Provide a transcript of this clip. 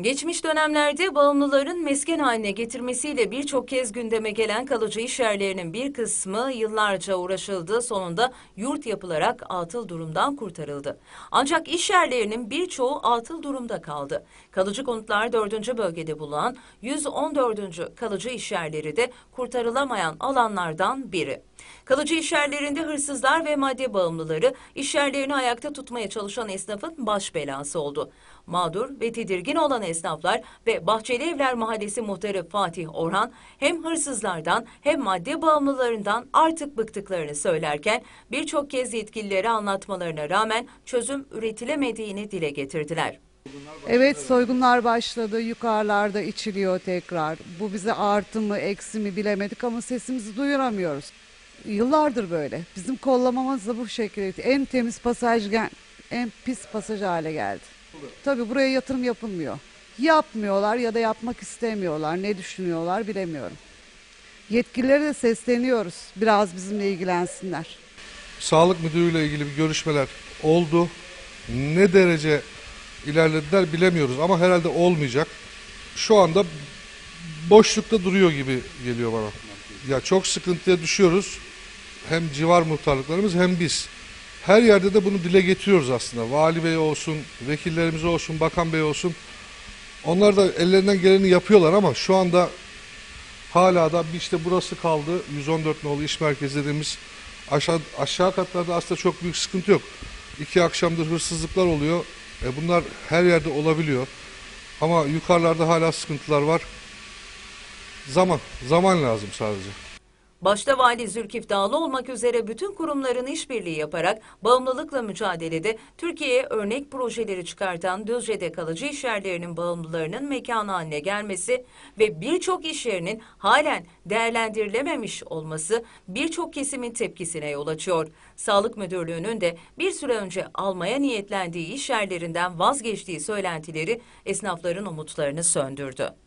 Geçmiş dönemlerde bağımlıların mesken haline getirmesiyle birçok kez gündeme gelen kalıcı iş yerlerinin bir kısmı yıllarca uğraşıldı. Sonunda yurt yapılarak atıl durumdan kurtarıldı. Ancak iş yerlerinin birçoğu atıl durumda kaldı. Kalıcı konutlar 4. bölgede bulunan 114. kalıcı iş yerleri de kurtarılamayan alanlardan biri. Kalıcı iş yerlerinde hırsızlar ve madde bağımlıları iş yerlerini ayakta tutmaya çalışan esnafın baş belası oldu. Mağdur ve tedirgin olan esnaflar ve Bahçeli Evler Mahallesi muhtarı Fatih Orhan hem hırsızlardan hem madde bağımlılarından artık bıktıklarını söylerken birçok kez yetkililere anlatmalarına rağmen çözüm üretilemediğini dile getirdiler. Evet soygunlar başladı. Yukarılarda içiliyor tekrar. Bu bize artı mı eksi mi bilemedik ama sesimizi duyuramıyoruz. Yıllardır böyle. Bizim kollamamız da bu şekilde. En temiz pasaj en pis pasaj hale geldi. Tabii buraya yatırım yapılmıyor. Yapmıyorlar ya da yapmak istemiyorlar. Ne düşünüyorlar bilemiyorum. Yetkililere de sesleniyoruz. Biraz bizimle ilgilensinler. Sağlık müdürüyle ilgili bir görüşmeler oldu. Ne derece ilerlediler bilemiyoruz ama herhalde olmayacak. Şu anda boşlukta duruyor gibi geliyor bana. Ya çok sıkıntıya düşüyoruz. Hem civar muhtarlıklarımız hem biz. Her yerde de bunu dile getiriyoruz aslında. Vali bey olsun, vekillerimiz olsun, bakan bey olsun. Onlar da ellerinden geleni yapıyorlar ama şu anda hala da işte burası kaldı. 114 nolu iş merkezi dediğimiz aşağı, aşağı katlarda aslında çok büyük sıkıntı yok. İki akşamdır hırsızlıklar oluyor. E bunlar her yerde olabiliyor. Ama yukarılarda hala sıkıntılar var. Zaman, zaman lazım sadece. Başta Vali Zülkif Dağlı olmak üzere bütün kurumların işbirliği yaparak bağımlılıkla mücadelede Türkiye'ye örnek projeleri çıkartan Düzce'de kalıcı iş yerlerinin bağımlılarının mekanı haline gelmesi ve birçok iş yerinin halen değerlendirilememiş olması birçok kesimin tepkisine yol açıyor. Sağlık Müdürlüğü'nün de bir süre önce almaya niyetlendiği iş yerlerinden vazgeçtiği söylentileri esnafların umutlarını söndürdü.